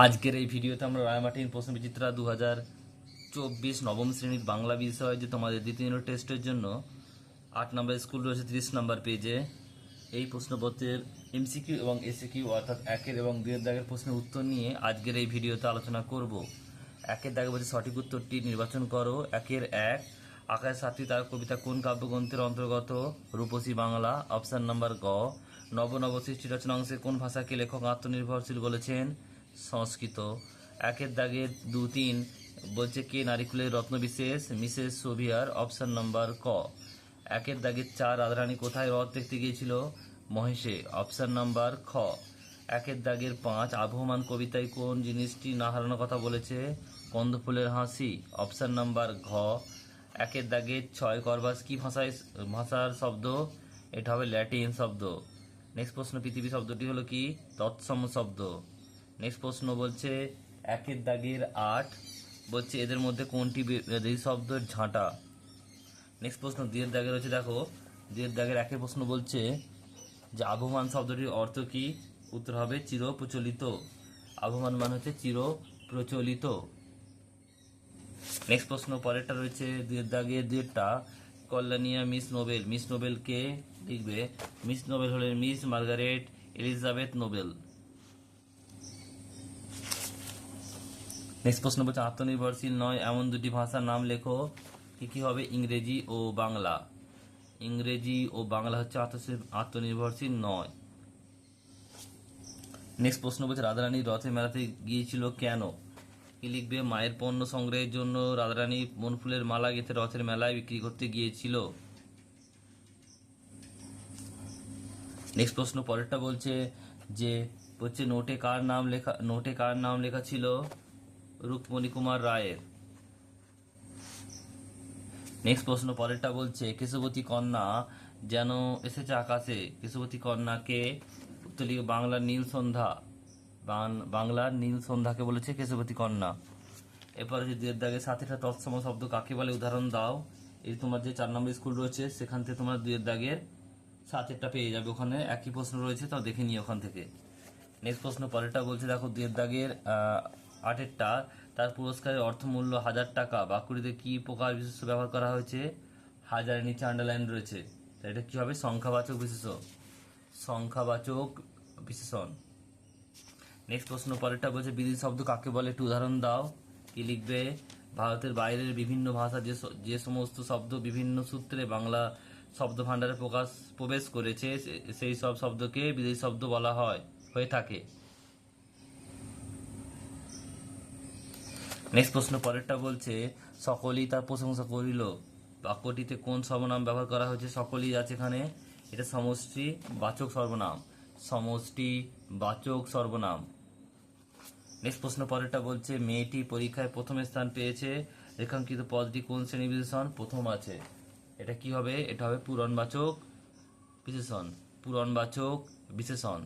আজকের এই ভিডিওতে আমরা রায়মার্টিন প্রশ্ন বিচিত্রা দু হাজার চব্বিশ নবম শ্রেণির বাংলা বিষয় যে তোমাদের দ্বিতীয় টেস্টের জন্য আট নম্বর স্কুল রয়েছে, তিরিশ নম্বর পেজে। এই প্রশ্নপত্রের এমসিকিউ এবং এসিকিউ অর্থাৎ একের এবং দুয়ের দাগের প্রশ্নের উত্তর নিয়ে আজকের এই ভিডিওতে আলোচনা করব। একের দাগে বলছে সঠিক উত্তরটি নির্বাচন করো। একের এক আকাশ সাথী তার কবিতা কোন কাব্যগ্রন্থের অন্তর্গত? রূপসী বাংলা, অপশান নাম্বার গ। নব নব সৃষ্টি রচনা অংশে কোন ভাষাকে লেখক আত্মনির্ভরশীল বলেছেন? সংস্কৃত। একের দাগের দু তিন বলছে কে নারিকুলের রত্ন বিশেষ? মিসেস সোভিয়ার অপশন নাম্বার ক। একের দাগের চার রাধারানী কোথায় রথ দেখতে গিয়েছিল? মহেশে, অপশন নাম্বার খ। একের দাগের পাঁচ আবহমান কবিতায় কোন জিনিসটি না হারানোর কথা বলেছে? কন্দফুলের হাসি, অপশন নাম্বার ঘ। একের দাগের ছয় করবাস কি ভাষায় ভাষার শব্দ? এটা হবে ল্যাটিন শব্দ। নেক্সট প্রশ্ন, পৃথিবী শব্দটি হলো কি? তৎসম শব্দ। নেক্সট প্রশ্ন বলছে, একের দাগের আট। বলছে, এদের মধ্যে কোনটি এই শব্দের ঝাঁটা? নেক্সট প্রশ্ন দুয়ের দাগে রয়েছে দেখো, দুয়ের দাগের একের প্রশ্ন বলছে যে, আবহমান শব্দটির অর্থ কি? উত্তর হবে চির প্রচলিত আবহমান মানে হচ্ছে চির প্রচলিত নেক্সট প্রশ্ন, পরেরটা রয়েছে, দুয়ের দাগে দুয়েরটা কল্যাণিয়া মিস নোবেল। মিস নোবেল কে লিখবে? মিস নোবেল হলেন Miss Margaret Elizabeth Nobel. Next প্রশ্ন বলছে, আত্মনির্ভরশীল নয়, এমন দুটি ভাষার নাম লেখো। কি কি হবে? ইংরেজি ও বাংলা। ইংরেজি ও বাংলা হচ্ছে আত্মনির্ভরশীল নয়। নেক্সট প্রশ্ন বলছে, রাধারানী রথে মেলাতে গিয়েছিল কেন? কি লিখবে? মায়ের পণ্য সংগ্রহের জন্য রাধারানী বনফুলের মালা গেঁথে রথের মেলায় বিক্রি করতে গিয়েছিল। নেক্সট প্রশ্ন পরেরটা বলছে যে হচ্ছে নোটে কার নাম লেখা নোটে কার নাম লেখা ছিল? রুকমণি কুমার রায়ের। নেক্সট প্রশ্ন, পরেরটা বলছে, কেশবতী কন্যা যেন এসেছে আকাশে। কেশবতী কন্যাকে উত্তর বাংলার নীল সন্ধ্যা বাংলার নীল সন্ধ্যাকে বলেছে কেশবতী কন্যা। এরপরে যে দুয়ের দাগে সাথীটা তৎসম শব্দ কাকে বলে? উদাহরণ দাও। এই তোমার যে চার নম্বর স্কুল রয়েছে, সেখান থেকে তোমার দুয়ের দাগের সাতেরটা পেয়ে যাবে। ওখানে একই প্রশ্ন রয়েছে, তাও দেখে নিই ওখান থেকে। নেক্সট প্রশ্ন, পরেরটা বলছে, দেখো দুয়ের দাগের আটেরটা তার পুরস্কারের অর্থমূল্য হাজার টাকা। বাকুড়িতে কি প্রকার বিশেষ ব্যবহার করা হয়েছে? হাজারের নিচে আন্ডারলাইন রয়েছে। এটা কি হবে? সংখ্যাবাচক বিশেষ সংখ্যাবাচক বিশেষণ। নেক্সট প্রশ্ন, পরেরটা বলছে, বিদেশি শব্দ কাকে বলে? একটু উদাহরণ দাও। কি লিখবে? ভারতের বাইরের বিভিন্ন ভাষা যে যে সমস্ত শব্দ বিভিন্ন সূত্রে বাংলা শব্দ ভাণ্ডারে প্রকাশ, প্রবেশ করেছে সেই সব শব্দকে বিদেশি শব্দ বলা হয়, হয়ে থাকে। নেক্সট প্রশ্ন পরেরটা বলছে, সকলেই তার প্রশংসা করিল। বাক্যটিতে কোন সর্বনাম ব্যবহার করা হয়েছে? সকলেই আছে এখানে। এটা সমষ্টি বাচক সর্বনাম। সমষ্টি বাচক সর্বনাম। নেক্সট প্রশ্ন পরেরটা বলছে, মেয়েটি পরীক্ষায় প্রথম স্থান পেয়েছে। রেখাঙ্কিত পদটি কোন শ্রেণি বিশেষণ? প্রথম আছে। এটা কি হবে? এটা হবে পূরণবাচক বিশেষণ। পূরণবাচক বিশেষণ।